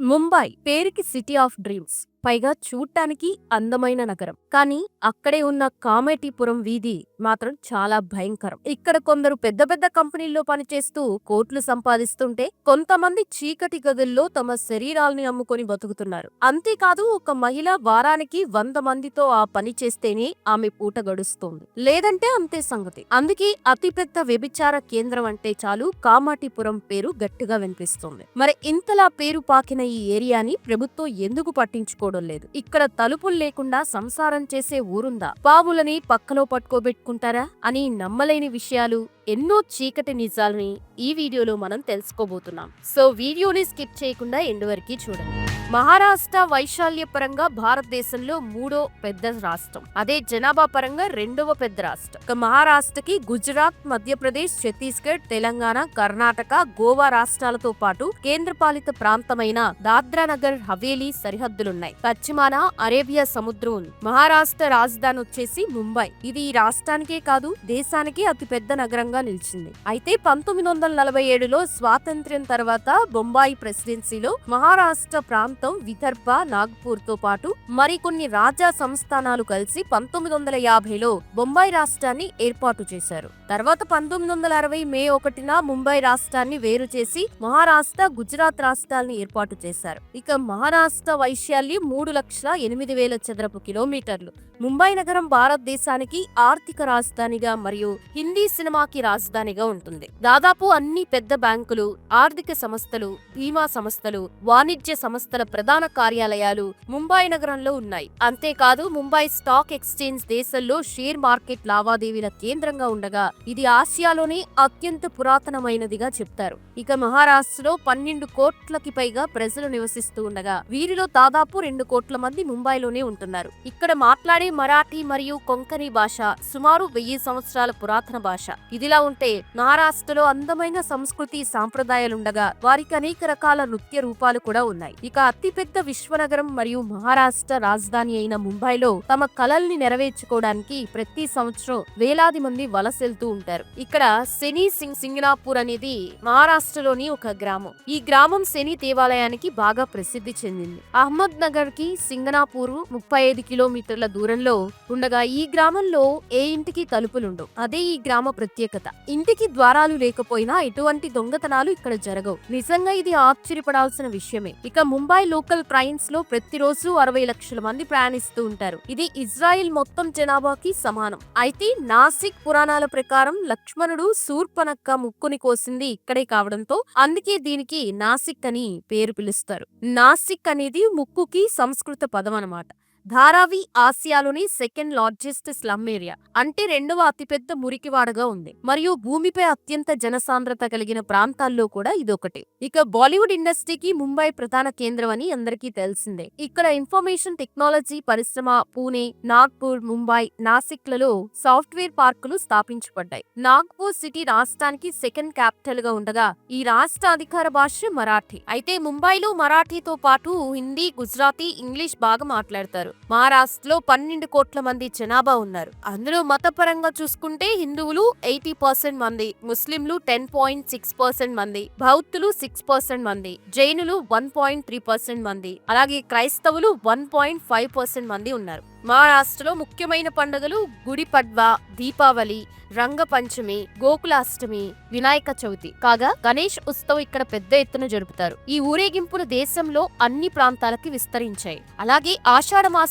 ముంబై పేరుకి city of dreams పైగా చూడటానికి అందమైన నగరం. కానీ అక్కడే ఉన్న కామెటీపురం వీధి మాత్రం చాలా భయంకరం. ఇక్కడ కొందరు పెద్ద పెద్ద కంపెనీల్లో పనిచేస్తూ కోట్లు సంపాదిస్తుంటే కొంతమంది చీకటి గదుల్లో తమ శరీరాల్ని అమ్ముకొని బతుకుతున్నారు. అంతేకాదు ఒక మహిళ వారానికి వంద మందితో ఆ పని చేస్తేనే ఆమె పూట గడుస్తోంది. లేదంటే అంతే సంగతి. అందుకే అతిపెద్ద వ్యభిచార కేంద్రం అంటే చాలు కామాటిపురం పేరు గట్టిగా వినిపిస్తుంది. మరి ఇంతలా పేరు పాకిన ఈ ఏరియాని ప్రభుత్వం ఎందుకు పట్టించుకో పట్టించుకోవడం లేదు. ఇక్కడ తలుపులు లేకుండా సంసారం చేసే ఊరుందా? పావులని పక్కలో పట్టుకోబెట్టుకుంటారా? అని నమ్మలేని విషయాలు ఎన్నో చీకటి నిజాలని ఈ వీడియోలో మనం తెలుసుకోబోతున్నాం. సో వీడియోని స్కిప్ చేయకుండా ఎండు వరకు చూడండి. మహారాష్ట్ర వైశాల్య పరంగా భారతదేశంలో మూడో పెద్ద రాష్ట్రం. అదే జనాభా పరంగా రెండవ పెద్ద రాష్ట్రం. ఇక మహారాష్ట్రకి గుజరాత్ మధ్యప్రదేశ్ ఛత్తీస్గఢ్ తెలంగాణ కర్ణాటక గోవా రాష్ట్రాలతో పాటు కేంద్రపాలిత ప్రాంతమైన దాద్రా నగర్ హవేలీ సరిహద్దులున్నాయి. పశ్చిమాన అరేబియా సముద్రం ఉంది. మహారాష్ట్ర రాజధాని వచ్చేసి ముంబై. ఇది ఈ రాష్ట్రానికే కాదు దేశానికి అతిపెద్ద నగరంగా నిలిచింది. అయితే పంతొమ్మిది వందల నలభై ఏడులో స్వాతంత్ర్యం తర్వాత బొంబాయి ప్రెసిడెన్సీలో మహారాష్ట్ర ప్రాంత విదర్భ నాగ్పూర్తో పాటు మరికొన్ని రాజా సంస్థానాలు కలిసి పంతొమ్మిది వందల యాభైలో బొంబాయి రాష్ట్రాన్ని ఏర్పాటు చేశారు. తర్వాత పంతొమ్మిది వందల అరవై మే ఒకటిన ముంబై రాష్ట్రాన్ని వేరు చేసి మహారాష్ట్ర గుజరాత్ రాష్ట్రాల్ని ఏర్పాటు చేశారు. ఇక మహారాష్ట్ర వైశాల్యం మూడు లక్షల ఎనిమిది వేల చదరపు కిలోమీటర్లు. ముంబై నగరం భారతదేశానికి ఆర్థిక రాజధానిగా మరియు హిందీ సినిమాకి రాజధానిగా ఉంటుంది. దాదాపు అన్ని పెద్ద బ్యాంకులు ఆర్థిక సంస్థలు బీమా సంస్థలు వాణిజ్య సంస్థల ప్రధాన కార్యాలయాలు ముంబై నగరంలో ఉన్నాయి. అంతేకాదు ముంబై స్టాక్ ఎక్స్చేంజ్ దేశంలో షేర్ మార్కెట్ లావాదేవీల కేంద్రంగా ఉండగా ఇది ఆసియాలోనే అత్యంత పురాతనమైనదిగా చెప్తారు. ఇక మహారాష్ట్రలో పన్నెండు కోట్లకి పైగా ప్రజలు నివసిస్తూ ఉండగా వీరిలో దాదాపు రెండు కోట్ల మంది ముంబైలోనే ఉంటున్నారు. ఇక్కడ మాట్లాడే మరాఠీ మరియు కొంకణి భాష సుమారు వెయ్యి సంవత్సరాల పురాతన భాష. ఇదిలా ఉంటే మహారాష్ట్రలో అందమైన సంస్కృతి సాంప్రదాయాలుండగా వారికి అనేక రకాల నృత్య రూపాలు కూడా ఉన్నాయి. ఇక అతిపెద్ద విశ్వనగరం మరియు మహారాష్ట్ర రాజధాని అయిన ముంబైలో తమ కలల్ని నెరవేర్చుకోవడానికి ప్రతి సంవత్సరం వేలాది మంది వలసెళ్తూ ఉంటారు. ఇక్కడ శని సింగ్ సింగనాపూర్ అనేది మహారాష్ట్రలోని ఒక గ్రామం. ఈ గ్రామం శని దేవాలయానికి బాగా ప్రసిద్ధి చెందింది. అహ్మద్ నగర్కి సింగనాపూర్ ముప్పై ఐదు కిలోమీటర్ల దూరంలో ఉండగా ఈ గ్రామంలో ఏ ఇంటికి తలుపులుండవు. అదే ఈ గ్రామ ప్రత్యేకత. ఇంటికి ద్వారాలు లేకపోయినా ఎటువంటి దొంగతనాలు ఇక్కడ జరగవు. నిజంగా ఇది ఆశ్చర్యపడాల్సిన విషయమే. ఇక ముంబై లోకల్ ట్రైన్స్లో ప్రతిరోజు అరవై లక్షల మంది ప్రయాణిస్తూ ఉంటారు. ఇది ఇజ్రాయిల్ మొత్తం జనాభాకి సమానం. అయితే నాసిక్ పురాణాల ప్రకారం లక్ష్మణుడు శూర్పనక్క ముక్కుని కోసింది ఇక్కడే కావడంతో అందుకే దీనికి నాసిక్ అని పేరు పిలుస్తారు. నాసిక్ అనేది ముక్కుకి సంస్కృత పదం అనమాట ధారావి ఆసియాలోని సెకండ్ లార్జెస్ట్ స్లమ్ ఏరియా. అంటే రెండవ అతిపెద్ద మురికివాడగా ఉంది. మరియు భూమిపై అత్యంత జనసాంద్రత కలిగిన ప్రాంతాల్లో కూడా ఇదొకటి. ఇక బాలీవుడ్ ఇండస్ట్రీకి ముంబై ప్రధాన కేంద్రం అని అందరికీ తెలిసిందే. ఇక్కడ ఇన్ఫర్మేషన్ టెక్నాలజీ పరిశ్రమ పూణే నాగ్పూర్ ముంబై నాసిక్లలో సాఫ్ట్వేర్ పార్కులు స్థాపించబడ్డాయి. నాగ్పూర్ సిటీ రాష్ట్రానికి సెకండ్ క్యాపిటల్గా ఉండగా ఈ రాష్ట్ర అధికార భాష మరాఠీ. అయితే ముంబైలో మరాఠీతో పాటు హిందీ గుజరాతీ ఇంగ్లీష్ బాగా మాట్లాడతారు. మహారాష్ట్రలో పన్నెండు కోట్ల మంది జనాభా ఉన్నారు. అందులో మతపరంగా చూసుకుంటే హిందువులు ఎయిటీ పర్సెంట్ మంది ముస్లింలు టెన్ పాయింట్ సిక్స్ పర్సెంట్ మంది బౌద్ధులు సిక్స్ పర్సెంట్ మంది జైనులు వన్ పాయింట్ త్రీ పర్సెంట్ మంది అలాగే క్రైస్తవులు వన్ పాయింట్ ఫైవ్ పర్సెంట్ మంది ఉన్నారు. మహారాష్ట్రలో ముఖ్యమైన పండుగలు గుడి పడ్వా దీపావళి రంగ పంచమి గోకులాష్టమి వినాయక చవితి. కాగా గణేష్ ఉత్సవం ఇక్కడ పెద్ద ఎత్తున జరుపుతారు. ఈ ఊరేగింపులు దేశంలో అన్ని ప్రాంతాలకి విస్తరించాయి. అలాగే ఆషాఢ మాసంలో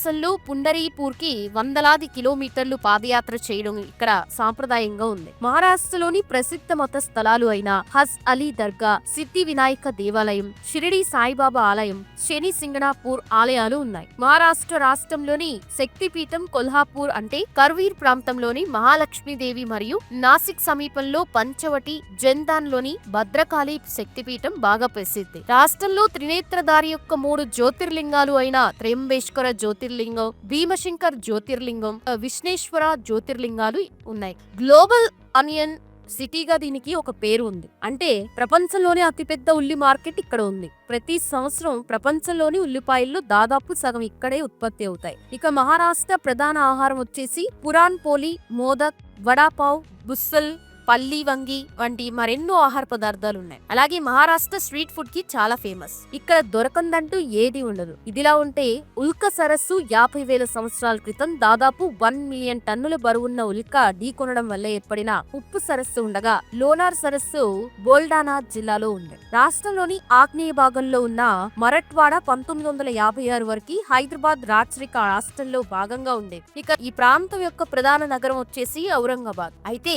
పుండరీపూర్కి వందలాది కిలోమీటర్లు పాదయాత్ర చేయడం ఇక్కడ సాంప్రదాయంగా ఉంది. మహారాష్ట్రలోని ప్రసిద్ధ మత స్థలాలు అయిన హజ్ అలీ దర్గా సిద్ధి వినాయక దేవాలయం షిరిడి సాయిబాబా ఆలయం శని సింగనాపూర్ ఆలయాలు ఉన్నాయి. మహారాష్ట్ర రాష్ట్రంలోని శక్తిపీఠం కొల్హాపూర్ అంటే కర్వీర్ ప్రాంతంలోని మహాలక్ష్మీదేవి మరియు నాసిక్ సమీపంలో పంచవటి జందాన్లోని భద్రకాళి శక్తిపీఠం బాగా ప్రసిద్ధి. రాష్ట్రంలో త్రినేత్రధారి యొక్క మూడు జ్యోతిర్లింగాలు అయిన త్రయంబేశ్వర జ్యోతిర్లింగం భీమశంకర్ జ్యోతిర్లింగం విష్ణేశ్వర జ్యోతిర్లింగాలు ఉన్నాయి. గ్లోబల్ అనియన్ సిటీగా దీనికి ఒక పేరు ఉంది. అంటే ప్రపంచంలోనే అతిపెద్ద ఉల్లి మార్కెట్ ఇక్కడ ఉంది. ప్రతి సంవత్సరం ప్రపంచంలోని ఉల్లిపాయల్లో దాదాపు సగం ఇక్కడే ఉత్పత్తి అవుతాయి. ఇక మహారాష్ట్ర ప్రధాన ఆహారం వచ్చేసి పురాన్ పోలి మోదక్ వడాపావ్ బుస్సల్ పల్లి వంగి వంటి మరెన్నో ఆహార పదార్థాలు ఉన్నాయి అలాగే మహారాష్ట్ర స్ట్రీట్ ఫుడ్కి చాలా ఫేమస్. ఇక్కడ దొరకందంటూ ఏది ఉండదు. ఇదిలా ఉంటే ఉల్క సరస్సు యాభై వేల సంవత్సరాల క్రితం దాదాపు వన్ మిలియన్ టన్నుల బరువున్న ఉల్క ఢీకొనడం వల్ల ఏర్పడిన ఉప్పు సరస్సు ఉండగా లోనార్ సరస్సు బోల్డానా జిల్లాలో ఉంది. రాష్ట్రంలోని ఆగ్నేయ భాగంలో ఉన్న మరట్వాడ పంతొమ్మిది వందల యాభై ఆరు వరకు హైదరాబాద్ రాచరిక రాష్ట్రంలో భాగంగా ఉండేది. ఇక ఈ ప్రాంతం యొక్క ప్రధాన నగరం వచ్చేసి ఔరంగాబాద్. అయితే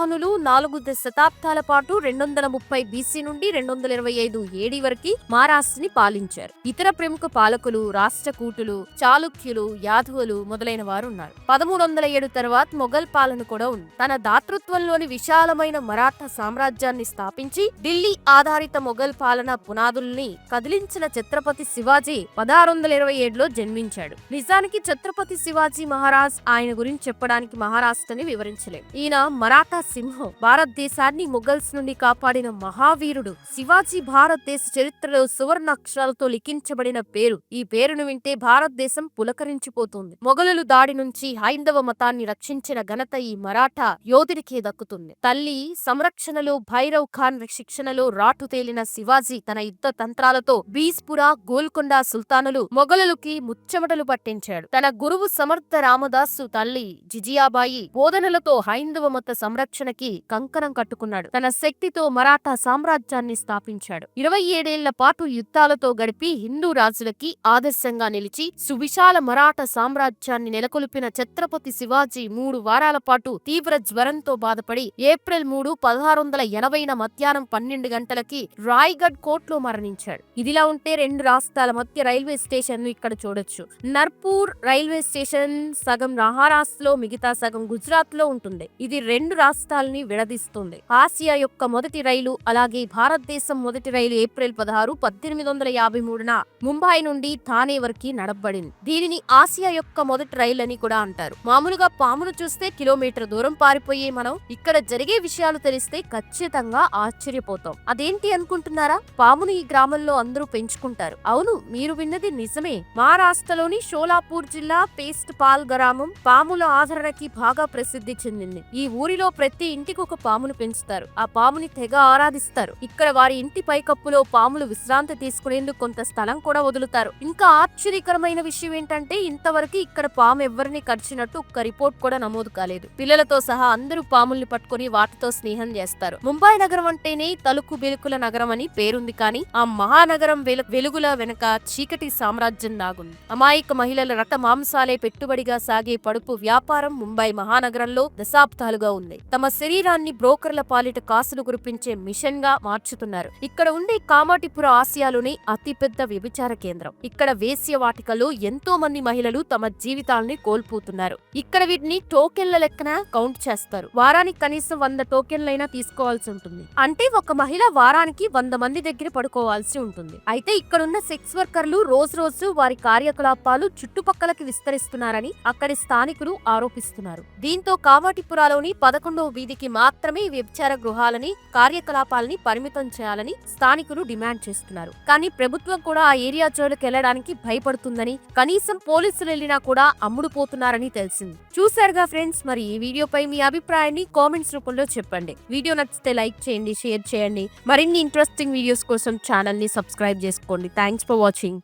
శాతవాహనులు నాలుగు శతాబ్దాల పాటు రెండు వందల ముప్పై బీసీ నుండి రెండు వందల ఇరవై ఐదు ఏడి వరకు మహారాష్ట్రని పాలించారు. ఇతర ప్రముఖ పాలకులు రాష్ట్రకూటులు చాళుక్యులు యాదవులు మొదలైన వారు ఉన్నారు పదమూడు వందల ఏడు తర్వాత మొఘల్ పాలన కూడా ఉంది. తన దాతృత్వంలోని విశాలమైన మరాఠా సామ్రాజ్యాన్ని స్థాపించి ఢిల్లీ ఆధారిత మొఘల్ పాలన పునాదుల్ని కదిలించిన ఛత్రపతి శివాజీ పదహారు వందల ఇరవై ఏడులో జన్మించాడు. నిజానికి ఛత్రపతి శివాజీ మహారాజ్ ఆయన గురించి చెప్పడానికి మహారాష్ట్రని వివరించలేదు. ఈయన మరాఠా సింహం. భారతదేశాన్ని మొఘల్స్ నుండి కాపాడిన మహావీరుడు శివాజీ భారతదేశ చరిత్రలో సువర్ణ అక్షరాలతో లిఖించబడిన పేరు. ఈ పేరును వింటే భారతదేశం పులకరించిపోతుంది. మొఘలులు దాడి నుంచి హైందవ మతాన్ని రక్షించిన ఘనత ఈ మరాఠా యోధుడికే దక్కుతుంది. తల్లి సంరక్షణలో భైరవ్ ఖాన్ శిక్షణలో రాటు తేలిన శివాజీ తన యుద్ధ తంత్రాలతో బీస్పురా గోల్కొండ సుల్తానులు మొఘలులకి ముచ్చమటలు పట్టించాడు. తన గురువు సమర్థ రామదాసు తల్లి జిజియాబాయి బోధనలతో హైందవ మత సంరక్షణ రక్షణకి కంకణం కట్టుకున్నాడు. తన శక్తితో మరాఠా సామ్రాజ్యాన్ని స్థాపించాడు. ఇరవై ఏడేళ్ళ పాటు యుద్ధాలతో గడిపి హిందూ రాజులకి ఆదర్శంగా నిలిచి సువిశాల మరాఠా సామ్రాజ్యాన్ని నెలకొల్పిన ఛత్రపతి శివాజీ మూడు వారాల పాటు తీవ్ర జ్వరంతో బాధపడి ఏప్రిల్ మూడు పదహారు వందల ఎనభైన మధ్యాహ్నం పన్నెండు గంటలకి రాయ్గఢ్ కోర్టులో మరణించాడు. ఇదిలా ఉంటే రెండు రాష్ట్రాల మధ్య రైల్వే స్టేషన్ ఇక్కడ చూడొచ్చు. నర్పూర్ రైల్వే స్టేషన్ సగం మహారాష్ట్రలో మిగతా సగం గుజరాత్లో ఉంటుంది. ఇది రెండు రాష్ట్ర రాష్ట్రాలని విడదీస్తుంది. ఆసియా యొక్క మొదటి రైలు అలాగే భారతదేశం మొదటి రైలు ఏప్రిల్ పదహారు పద్దెనిమిది వందల యాభై మూడున ముంబై నుండి థానే వరకు నడపబడింది. దీనిని ఆసియా యొక్క మొదటి రైలు అని కూడా అంటారు. మామూలుగా పామును చూస్తే కిలోమీటర్ దూరం పారిపోయే మనం ఇక్కడ జరిగే విషయాలు తెలిస్తే ఖచ్చితంగా ఆశ్చర్యపోతాం. అదేంటి అనుకుంటున్నారా? పామును ఈ గ్రామంలో అందరూ పెంచుకుంటారు. అవును మీరు విన్నది నిజమే. మహారాష్ట్రలోని షోలాపూర్ జిల్లా పేస్ట్ పాల్ గ్రామం పాముల ఆదరణకి బాగా ప్రసిద్ధి చెందింది. ఈ ఊరిలో ప్రతి ఇంటికి ఒక పామును పెంచుతారు. ఆ పాముని తెగ ఆరాధిస్తారు. ఇక్కడ వారి ఇంటి పైకప్పులో పాములు విశ్రాంతి తీసుకునేందుకు కొంత స్థలం కూడా వదులుతారు. ఇంకా ఆశ్చర్యకరమైన విషయం ఏంటంటే ఇంతవరకు ఇక్కడ పాము ఎవరిని కరిచినట్టు ఒక్క రిపోర్ట్ కూడా నమోదు కాలేదు. పిల్లలతో సహా అందరూ పాముల్ని పట్టుకుని వాటితో స్నేహం చేస్తారు. ముంబై నగరం అంటేనే తలుకు బిలుకుల నగరం అని పేరుంది కానీ ఆ మహానగరం వెలు- వెలుగుల వెనుక చీకటి సామ్రాజ్యం నాగుంది అమాయక మహిళల రక్త మాంసాలే పెట్టుబడిగా సాగే పడుపు వ్యాపారం ముంబై మహానగరంలో దశాబ్దాలుగా ఉంది. తమ శరీరాన్ని బ్రోకర్ల పాలిట కాసులు కురిపించే మిషన్గా మార్చుతున్నారు. ఇక్కడ ఉండే కామాటిపుర ఆసియాలోని అతిపెద్ద వ్యభిచార కేంద్రం. ఇక్కడ వేశ్య వాటికలో ఎంతో మంది మహిళలు తమ జీవితాల్ని కోల్పోతున్నారు. ఇక్కడ వీటిని టోకెన్ల లెక్కన కౌంట్ చేస్తారు. వారానికి కనీసం వంద టోకెన్లైనా తీసుకోవాల్సి ఉంటుంది. అంటే ఒక మహిళ వారానికి వంద మంది దగ్గర పడుకోవాల్సి ఉంటుంది. అయితే ఇక్కడున్న సెక్స్ వర్కర్లు రోజు రోజు వారి కార్యకలాపాలు చుట్టుపక్కలకి విస్తరిస్తున్నారని అక్కడి స్థానికులు ఆరోపిస్తున్నారు. దీంతో కామాటిపురాలోని పదకొండవ వీధికి మాత్రమే ఈ వ్యభిచార గృహాలని కార్యకలాపాలని పరిమితం చేయాలని స్థానికులు డిమాండ్ చేస్తున్నారు. కానీ ప్రభుత్వం కూడా ఆ ఏరియా జోలికి వెళ్ళడానికి భయపడుతుందని కనీసం పోలీసులు వెళ్ళినా కూడా అమ్ముడుపోతున్నారని తెలిసింది. చూశారుగా ఫ్రెండ్స్ మరి ఈ వీడియోపై మీ అభిప్రాయాన్ని కామెంట్స్ రూపంలో చెప్పండి. వీడియో నచ్చితే లైక్ చేయండి షేర్ చేయండి. మరిన్ని ఇంట్రెస్టింగ్ వీడియోస్ కోసం ఛానల్ని సబ్స్క్రైబ్ చేసుకోండి. Thanks for watching.